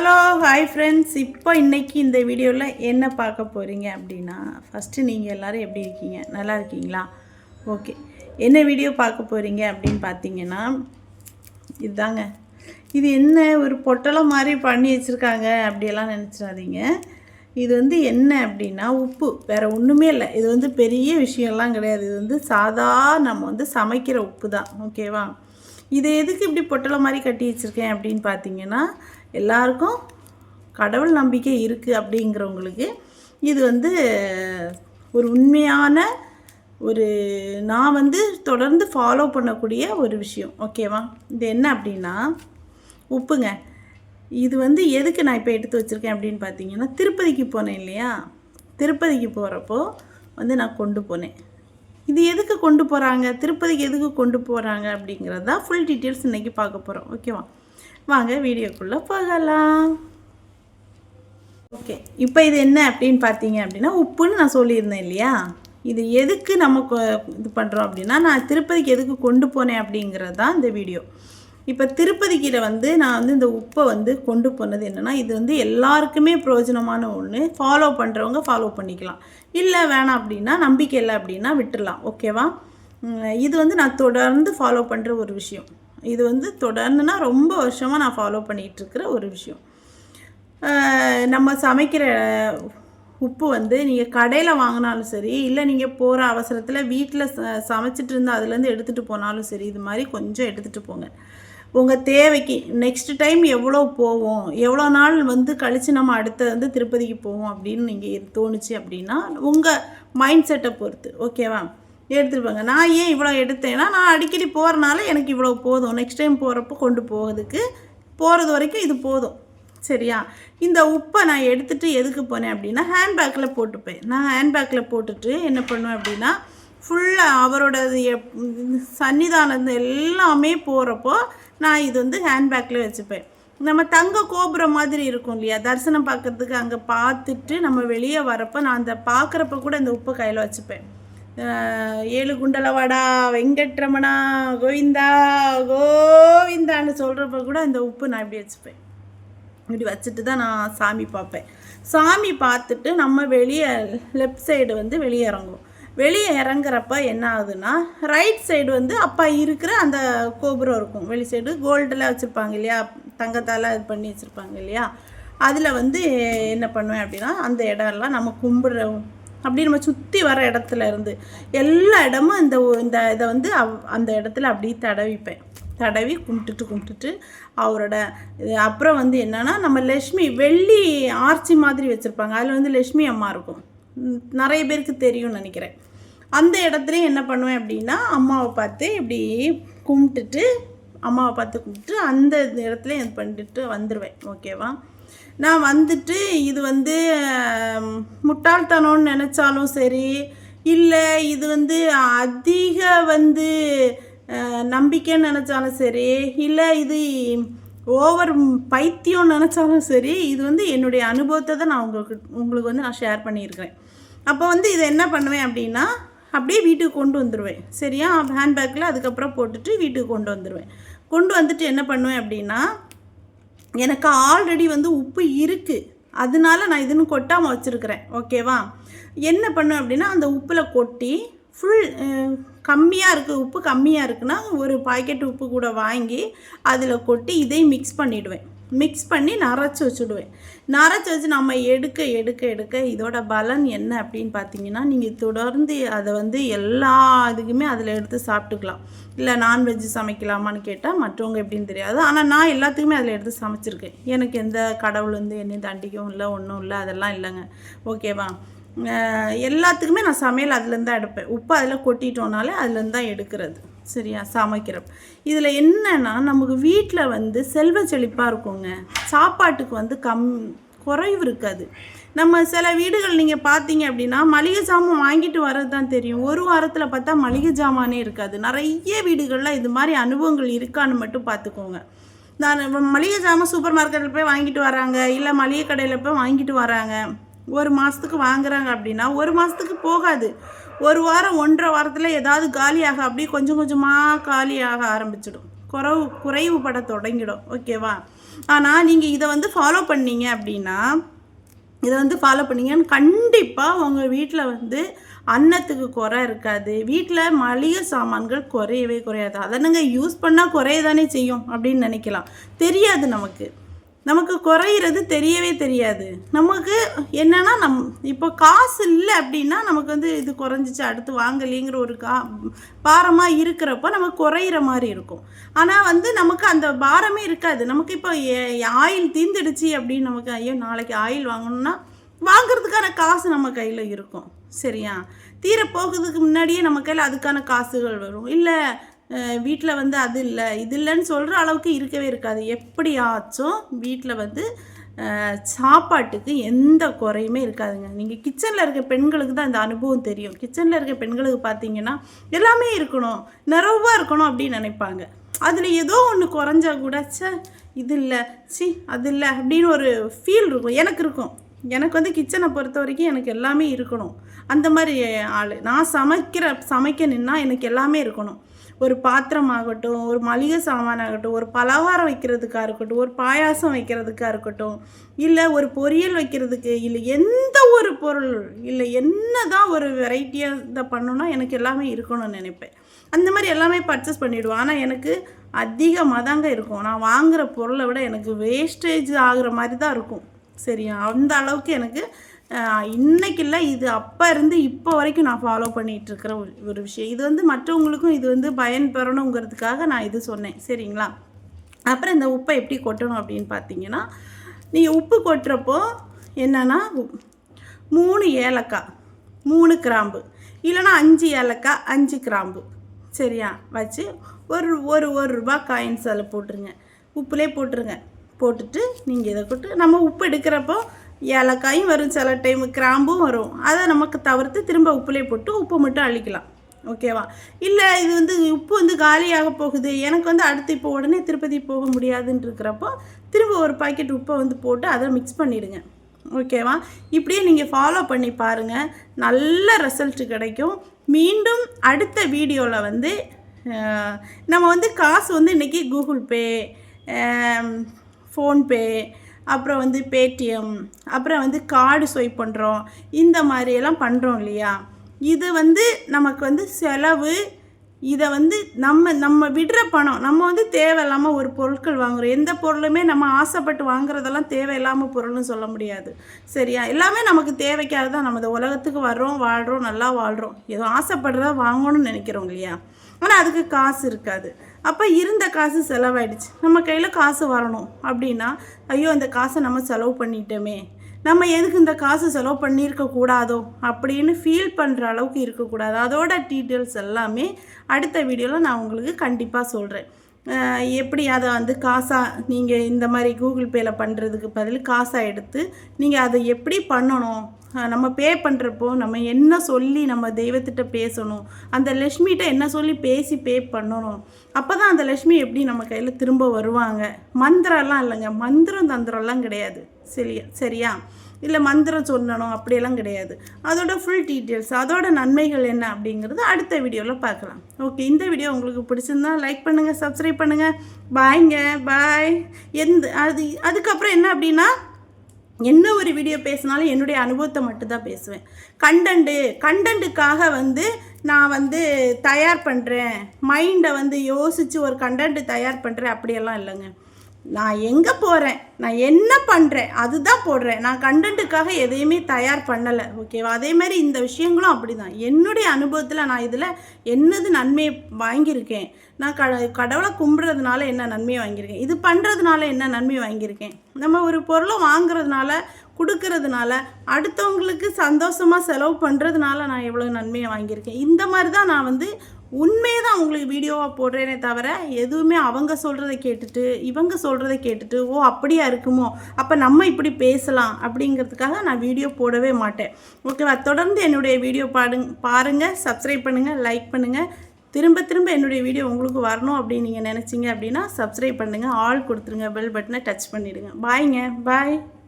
Hello hi friends இப்போ இன்றைக்கி இந்த வீடியோவில் என்ன பார்க்க போகிறீங்க அப்படின்னா ஃபஸ்ட்டு நீங்கள் எல்லோரும் எப்படி இருக்கீங்க? நல்லா இருக்கீங்களா? ஓகே என்ன வீடியோ பார்க்க போகிறீங்க அப்படின்னு பார்த்தீங்கன்னா இதுதாங்க இது என்ன ஒரு பொட்டலம் மாதிரி பண்ணி வச்சுருக்காங்க அப்படியெல்லாம் நினச்சிடாதீங்க. இது வந்து என்ன அப்படின்னா உப்பு. வேறு ஒன்றுமே இல்லை. இது வந்து பெரிய விஷயம்லாம் கிடையாது. இது வந்து சாதா நம்ம வந்து சமைக்கிற உப்பு தான். ஓகேவா இது எதுக்கு இப்படி பொட்டலம் மாதிரி கட்டி வச்சுருக்கேன் அப்படின்னு பார்த்தீங்கன்னா எல்லாருக்கும் கடவுள் நம்பிக்கை இருக்குது அப்படிங்கிறவங்களுக்கு இது வந்து ஒரு உண்மையான ஒரு நான் வந்து தொடர்ந்து ஃபாலோ பண்ணக்கூடிய ஒரு விஷயம். ஓகேவா இது என்ன அப்படின்னா உப்புங்க. இது வந்து எதுக்கு நான் இப்போ எடுத்து வச்சுருக்கேன் அப்படின்னு பார்த்தீங்கன்னா திருப்பதிக்கு போனேன் இல்லையா? திருப்பதிக்கு போகிறப்போ வந்து நான் கொண்டு போனேன். இது எதுக்கு கொண்டு போகிறாங்க திருப்பதிக்கு எதுக்கு கொண்டு போகிறாங்க அப்படிங்கிறது தான் ஃபுல் டீட்டெயில்ஸ் இன்றைக்கி பார்க்க போகிறோம் ஓகேவா வாங்க வீடியோக்குள்ளே போகலாம். ஓகே இப்போ இது என்ன அப்படின்னு பார்த்தீங்க அப்படின்னா உப்புன்னு நான் சொல்லியிருந்தேன் இல்லையா? இது எதுக்கு நம்ம இது பண்ணுறோம் அப்படின்னா நான் திருப்பதிக்கு எதுக்கு கொண்டு போனேன் அப்படிங்கிறது தான் இந்த வீடியோ. இப்போ திருப்பதிக்கிட்ட வந்து நான் வந்து இந்த உப்பை வந்து கொண்டு போனது என்னென்னா இது வந்து எல்லாருக்குமே பிரயோஜனமான ஒன்று ஃபாலோ பண்ணுறவங்க ஃபாலோ பண்ணிக்கலாம். இல்லை வேணாம் அப்படின்னா நம்பிக்கை இல்லை அப்படின்னா விட்டுடலாம் ஓகேவா இது வந்து நான் தொடர்ந்து ஃபாலோ பண்ணுற ஒரு விஷயம். இது வந்து தொடர்ந்துனா ரொம்ப வருஷமாக நான் ஃபாலோ பண்ணிகிட்டு இருக்கிற ஒரு விஷயம். நம்ம சமைக்கிற உப்பு வந்து நீங்கள் கடையில் வாங்கினாலும் சரி இல்லை நீங்கள் போகிற அவசரத்தில் வீட்டில் ச சமைச்சிட்டு இருந்து அதுலேருந்து எடுத்துகிட்டு போனாலும் சரி இது மாதிரி கொஞ்சம் எடுத்துகிட்டு போங்க. உங்கள் தேவைக்கு நெக்ஸ்ட் டைம் எவ்வளோ போவோம் எவ்வளோ நாள் வந்து கழித்து நம்ம அடுத்த வந்து திருப்பதிக்கு போவோம் அப்படின்னு நீங்கள் தோணுச்சு அப்படின்னா உங்கள் மைண்ட் செட்டை பொறுத்து ஓகேவா எடுத்துகிட்டு போங்க நான் ஏன் இவ்வளோ எடுத்தேன்னா நான் அடிக்கடி போகிறனால எனக்கு இவ்வளோ போதும். நெக்ஸ்ட் டைம் போகிறப்போ கொண்டு போகிறதுக்கு போகிறது வரைக்கும் இது போதும். சரியா? இந்த உப்பை நான் எடுத்துகிட்டு எதுக்கு போனேன் அப்படின்னா ஹேண்ட்பேக்கில் போட்டுப்பேன். நான் ஹேண்ட்பேக்கில் போட்டுட்டு என்ன பண்ணுவேன் அப்படின்னா ஃபுல்லாக அவரோட சன்னிதானம் எல்லாமே போகிறப்போ நான் இது வந்து ஹேண்ட்பேக்கில் வச்சுப்பேன். நம்ம தங்க கோபுரம் மாதிரி இருக்கும் இல்லையா? தரிசனம் பார்க்கறதுக்கு அங்கே பார்த்துட்டு நம்ம வெளியே வரப்போ நான் அந்த பார்க்குறப்ப கூட இந்த உப்பை கையில் வச்சுப்பேன். ஏழு குண்டலவாடா வெங்கட்ரமணா கோவிந்தா கோவிந்தான்னு சொல்கிறப்ப கூட அந்த உப்பு நான் இப்படி வச்சுப்பேன். இப்படி வச்சுட்டு தான் நான் சாமி பார்ப்பேன். சாமி பார்த்துட்டு நம்ம வெளியே லெஃப்ட் சைடு வந்து வெளியே இறங்குவோம். வெளியே இறங்குறப்ப என்ன ஆகுதுன்னா ரைட் சைடு வந்து அப்பா இருக்கிற அந்த கோபுரம் இருக்கும். வெளி சைடு கோல்டில் வச்சுருப்பாங்க இல்லையா? தங்கத்தால் இது பண்ணி வச்சுருப்பாங்க இல்லையா? அதில் வந்து என்ன பண்ணுவேன் அப்படின்னா அந்த இடம்லாம் நம்ம கும்பிட்ற அப்படி நம்ம சுற்றி வர இடத்துல இருந்து எல்லா இடமும் இந்த இந்த இதை வந்து அவ்- அந்த இடத்துல அப்படியே தடவிப்பேன். தடவி கும்பிட்டுட்டு கும்பிட்டுட்டு அவரோட இது அப்புறம் வந்து என்னன்னா நம்ம லக்ஷ்மி வெள்ளி ஆர்ச்சி மாதிரி வச்சுருப்பாங்க. அதில் வந்து லக்ஷ்மி அம்மா இருக்கும். நிறைய பேருக்கு தெரியும்னு நினைக்கிறேன். அந்த இடத்துலையும் என்ன பண்ணுவேன் அப்படின்னா அம்மாவை பார்த்து இப்படி கும்பிட்டுட்டு அம்மாவை பார்த்து கும்பிட்டு அந்த இடத்துல இது பண்ணிட்டு வந்துடுவேன் ஓகேவா? நான் வந்துட்டு இது வந்து முட்டாள்தனம்னு நினச்சாலும் சரி இல்லை இது வந்து அதிக வந்து நம்பிக்கைன்னு நினச்சாலும் சரி இல்லை இது ஓவர் பைத்தியம் நினச்சாலும் சரி இது வந்து என்னுடைய அனுபவத்தை தான் நான் உங்களுக்கு உங்களுக்கு வந்து நான் ஷேர் பண்ணியிருக்கிறேன். அப்போ வந்து இதை என்ன பண்ணுவேன் அப்படின்னா அப்படியே வீட்டுக்கு கொண்டு வந்துடுவேன் சரியா? ஹேண்ட்பேக்கில் அதுக்கப்புறம் போட்டுட்டு வீட்டுக்கு கொண்டு வந்துடுவேன் கொண்டு வந்துட்டு என்ன பண்ணுவேன் அப்படின்னா எனக்கு ஆல்ரெடி வந்து உப்பு இருக்குது அதனால நான் இதுன்னு கொட்டாமல் வச்சுருக்கிறேன். ஓகேவா என்ன பண்ணும் அப்படின்னா அந்த உப்பில் கொட்டி ஃபுல் கம்மியாக இருக்குது உப்பு கம்மியாக இருக்குன்னா ஒரு பாக்கெட் உப்பு கூட வாங்கி அதில் கொட்டி இதையும் மிக்ஸ் பண்ணிவிடுவேன் மிக்ஸ் பண்ணி நரைச்சி வச்சுடுவேன். நரைச்சி வச்சு நம்ம எடுக்க எடுக்க எடுக்க இதோட பலன் என்ன அப்படின்னு பார்த்தீங்கன்னா நீங்கள் தொடர்ந்து அதை வந்து எல்லா இதுக்குமே அதில் எடுத்து சாப்பிட்டுக்கலாம். இல்லை நான்வெஜ் சமைக்கலாமான்னு கேட்டால் மற்றவங்க எப்படின்னு தெரியாது. ஆனால் நான் எல்லாத்துக்குமே அதில் எடுத்து சமைச்சிருக்கேன். எனக்கு எந்த கடவுள் வந்து என்னையும் தண்டிக்கவும் இல்லை ஒன்றும் இல்லை அதெல்லாம் இல்லைங்க. ஓகேவா? எல்லாத்துக்குமே நான் சமையல் அதுலேருந்து தான் எடுப்பேன். உப்பு அதில் கொட்டிட்டோனாலே அதுலேருந்து தான் எடுக்கிறது. சரியா? சமைக்கிறப்ப. இதில் என்னன்னா நமக்கு வீட்டில் வந்து செல்வ செழிப்பாக இருக்குங்க. சாப்பாட்டுக்கு வந்து கம் குறைவு இருக்காது. நம்ம சில வீடுகள் நீங்கள் பார்த்தீங்க அப்படின்னா மளிகை சாமான் வாங்கிட்டு வர்றது தான் தெரியும். ஒரு வாரத்தில் பார்த்தா மளிகை சாமானே இருக்காது. நிறைய வீடுகளில் இது மாதிரி அனுபவங்கள் இருக்கான்னு மட்டும் பார்த்துக்கோங்க நான் மளிகை சாமான் சூப்பர் மார்க்கெட்டில் போய் வாங்கிட்டு வராங்க. இல்லை மளிகை கடையில் போய் வாங்கிட்டு வராங்க. ஒரு மாதத்துக்கு வாங்குறாங்க அப்படின்னா ஒரு மாதத்துக்கு போகாது. ஒரு வாரம் ஒன்றரை வாரத்தில் ஏதாவது காலியாக அப்படியே கொஞ்சம் கொஞ்சமாக காலியாக ஆரம்பிச்சிடும். குறவு குறைவுபட தொடங்கிடும். ஓகேவா? ஆனால் நீங்கள் இதை வந்து ஃபாலோ பண்ணீங்க அப்படின்னா இதை வந்து ஃபாலோ பண்ணீங்கன்னு கண்டிப்பாக உங்கள் வீட்டில் வந்து அன்னத்துக்கு குறை இருக்காது. வீட்டில் மளிகை சாமான்கள் குறையவே குறையாது. அதனுங்க யூஸ் பண்ணால் குறையதானே செய்யும் அப்படின்னு நினைக்கலாம். தெரியாது நமக்கு. நமக்கு குறையிறது தெரியவே தெரியாது. நமக்கு என்னென்னா நம் இப்போ காசு இல்லை அப்படின்னா நமக்கு வந்து இது குறைஞ்சிச்சு அடுத்து வாங்கலைங்கிற ஒரு கா பாரமாக இருக்கிறப்போ நமக்கு குறையிற மாதிரி இருக்கும். ஆனால் வந்து நமக்கு அந்த பாரமே இருக்காது. நமக்கு இப்போ ஆயில் தீந்துடுச்சு அப்படின்னு நமக்கு ஐயோ நாளைக்கு ஆயில் வாங்கணும்னா வாங்குறதுக்கான காசு நம்ம கையில் இருக்கும். சரியா? தீர போகிறதுக்கு முன்னாடியே நம்ம கையில் அதுக்கான காசுகள் வரும். இல்லை வீட்டில் வந்து அது இல்லை. இது இல்லைன்னு சொல்கிற அளவுக்கு இருக்கவே இருக்காது. எப்படியாச்சும் வீட்டில் வந்து சாப்பாட்டுக்கு எந்த குறையுமே இருக்காதுங்க. நீங்கள் கிச்சனில் இருக்க பெண்களுக்கு தான் இந்த அனுபவம் தெரியும். கிச்சனில் இருக்க பெண்களுக்கு பார்த்தீங்கன்னா எல்லாமே இருக்கணும். நிறைவாக இருக்கணும் அப்படின்னு நினைப்பாங்க. அதில் ஏதோ ஒன்று குறைஞ்சா கூட ச்சே இது இல்லை சி அது இல்லை அப்படின்னு ஒரு ஃபீல் இருக்கும். எனக்கு இருக்கும். எனக்கு வந்து கிச்சனை பொறுத்த வரைக்கும் எனக்கு எல்லாமே இருக்கணும். அந்த மாதிரி ஆள். நான் சமைக்கிற சமைக்க நின்னா எனக்கு எல்லாமே இருக்கணும். ஒரு பாத்திரம் ஆகட்டும் ஒரு மளிகை சாமான் ஆகட்டும் ஒரு பலகாரம் வைக்கிறதுக்காக இருக்கட்டும் ஒரு பாயாசம் வைக்கிறதுக்காக இருக்கட்டும் இல்லை ஒரு பொரியல் வைக்கிறதுக்கு இல்லை எந்த ஒரு பொருள் இல்லை என்ன தான் ஒரு வெரைட்டியாக இதை பண்ணணும்னா எனக்கு எல்லாமே இருக்கணும்னு நினைப்பேன். அந்த மாதிரி எல்லாமே பர்ச்சேஸ் பண்ணிவிடுவேன் ஆனால் எனக்கு அதிகமாக தாங்க இருக்கும். நான் வாங்குகிற பொருளை விட எனக்கு வேஸ்டேஜ் ஆகுற மாதிரி தான் இருக்கும். சரியா? அந்த அளவுக்கு எனக்கு ஆஹ், இல்லை இது அப்போ இருந்து இப்போ வரைக்கும் நான் ஃபாலோ பண்ணிகிட்ருக்கிற ஒரு ஒரு விஷயம். இது வந்து மற்றவங்களுக்கும் இது வந்து பயன் பெறணுங்கிறதுக்காக நான் இது சொன்னேன். சரிங்களா? அப்புறம் இந்த உப்பை எப்படி கொட்டணும் அப்படின்னு பார்த்தீங்கன்னா நீங்கள் உப்பு கொட்டுறப்போ என்னென்னா மூணு ஏலக்காய் மூணு கிராம்பு இல்லைன்னா அஞ்சு ஏலக்காய் அஞ்சு கிராம்பு சரியா? வச்சு ஒரு ஒரு ஒரு ரூபா காயின்ஸ் அதில் போட்டுருங்க. உப்புலே போட்டுருங்க. போட்டுட்டு நீங்கள் இதை கொட்டு. நம்ம உப்பு எடுக்கிறப்போ ஏலக்காயும் வரும் சில டைம் கிராம்பும் வரும். அதை நமக்கு தவிர்த்து திரும்ப உப்புலேயே போட்டு உப்பு மட்டும் அழிக்கலாம் ஓகேவா இல்லை இது வந்து உப்பு வந்து காலியாக போகுது. எனக்கு வந்து அடுத்து இப்போ உடனே திருப்பதி போக முடியாதுன்னு இருக்கிறப்போ திரும்ப ஒரு பாக்கெட் உப்பை வந்து போட்டு அதை மிக்ஸ் பண்ணிவிடுங்க ஓகேவா இப்படியே நீங்கள் ஃபாலோ பண்ணி பாருங்கள் நல்ல ரிசல்ட் கிடைக்கும். மீண்டும் அடுத்த வீடியோவில் வந்து நம்ம வந்து காசு வந்து இன்றைக்கி கூகுள் பே ஃபோன்பே அப்புறம் வந்து பேடிஎம் அப்புறம் வந்து கார்டு ஸ்வைப் பண்ணுறோம் இந்த மாதிரியெல்லாம் பண்ணுறோம் இல்லையா? இது வந்து நமக்கு வந்து செலவு. இதை வந்து நம்ம நம்ம விடுற பணம் நம்ம வந்து தேவையில்லாமல் ஒரு பொருட்கள் வாங்குறோம். எந்த பொருளுமே நம்ம ஆசைப்பட்டு வாங்குறதெல்லாம் தேவையில்லாமல் பொருள்னு சொல்ல முடியாது. சரியா? எல்லாமே நமக்கு தேவைக்காக தான் நம்ம இந்த உலகத்துக்கு வர்றோம் வாழ்கிறோம் நல்லா வாழ்கிறோம் ஏதோ ஆசைப்படுறத வாங்கணும்னு நினைக்கிறோம் இல்லையா? ஆனால் அதுக்கு காசு இருக்காது. அப்போ இருந்த காசு செலவாயிடுச்சு. நம்ம கையில் காசு வரணும் அப்படின்னா ஐயோ அந்த காசை நம்ம செலவு பண்ணிட்டோமே. நம்ம எதுக்கு இந்த காசு செலவு பண்ணியிருக்க கூடாதோ அப்படின்னு ஃபீல் பண்ணுற அளவுக்கு இருக்கக்கூடாது. அதோட டீட்டெயில்ஸ் எல்லாமே அடுத்த வீடியோவில் நான் உங்களுக்கு கண்டிப்பாக சொல்கிறேன் எப்படி அதை வந்து காசாக நீங்கள் இந்த மாதிரி கூகுள் பேயில் பண்ணுறதுக்கு பதில் காசாக எடுத்து நீங்கள் அதை எப்படி பண்ணணும்? நம்ம பே பண்ணுறப்போ நம்ம என்ன சொல்லி நம்ம தெய்வத்திட்ட பேசணும்? அந்த லக்ஷ்மிகிட்ட என்ன சொல்லி பேசி பே பண்ணணும்? அப்போ தான் அந்த லக்ஷ்மி எப்படி நம்ம கையில் திரும்ப வருவாங்க? மந்திரம்லாம் இல்லைங்க. மந்திரம் தந்திரம்லாம் கிடையாது. சரியா சரியா? இல்லை மந்திரம் சொல்லணும் அப்படியெல்லாம் கிடையாது. அதோட ஃபுல் டீட்டெயில்ஸ் அதோட நன்மைகள் என்ன அப்படிங்கிறது அடுத்த வீடியோவில் பார்க்கலாம். ஓகே இந்த வீடியோ உங்களுக்கு பிடிச்சிருந்தா லைக் பண்ணுங்கள் சப்ஸ்கிரைப் பண்ணுங்கள் பாய்ங்க பாய் எந்த அது அதுக்கப்புறம் என்ன அப்படின்னா என்ன ஒரு வீடியோ பேசினாலும் என்னுடைய அனுபவத்தை மட்டும்தான் பேசுவேன். கண்டன்ட்டு கண்டன்ட்டுக்காக வந்து நான் வந்து தயார் பண்ணுறேன் மைண்டை வந்து யோசித்து ஒரு கண்டென்ட் தயார் பண்ணுறேன் அப்படியெல்லாம் இல்லைங்க. நான் எங்கே போகிறேன் நான் என்ன பண்ணுறேன் அதுதான் போடுறேன். நான் கண்டென்ட்டுக்காக எதையுமே தயார் பண்ணலை. ஓகேவா அதே மாதிரி இந்த விஷயங்களும் அப்படி தான் என்னுடைய அனுபவத்தில் நான் இதில் என்னது நன்மையை வாங்கியிருக்கேன்? நான் க கடவுளை கும்பிட்றதுனால என்ன நன்மையை வாங்கியிருக்கேன்? இது பண்ணுறதுனால என்ன நன்மையை வாங்கியிருக்கேன்? நம்ம ஒரு பொருளை வாங்குறதுனால கொடுக்கறதுனால அடுத்தவங்களுக்கு சந்தோஷமாக செலவு பண்ணுறதுனால நான் எவ்வளோ நன்மையை வாங்கியிருக்கேன்? இந்த மாதிரி தான் நான் வந்து உண்மையை தான் உங்களுக்கு வீடியோவாக போடுறேனே தவிர எதுவுமே அவங்க சொல்கிறத கேட்டுட்டு இவங்க சொல்கிறத கேட்டுட்டு ஓ அப்படியா இருக்குமோ அப்போ நம்ம இப்படி பேசலாம் அப்படிங்கிறதுக்காக நான் வீடியோ போடவே மாட்டேன். ஓகேவா தொடர்ந்து என்னுடைய வீடியோ பாடுங்க பாருங்கள் சப்ஸ்கிரைப் பண்ணுங்கள் லைக் பண்ணுங்கள் திரும்ப திரும்ப என்னுடைய வீடியோ உங்களுக்கு வரணும் அப்படின்னு நீங்கள் நினச்சிங்க அப்படின்னா சப்ஸ்கிரைப் பண்ணுங்கள் ஆல் கொடுத்துருங்க பெல் பட்டனை டச் பண்ணிவிடுங்க பாய்ங்க பாய்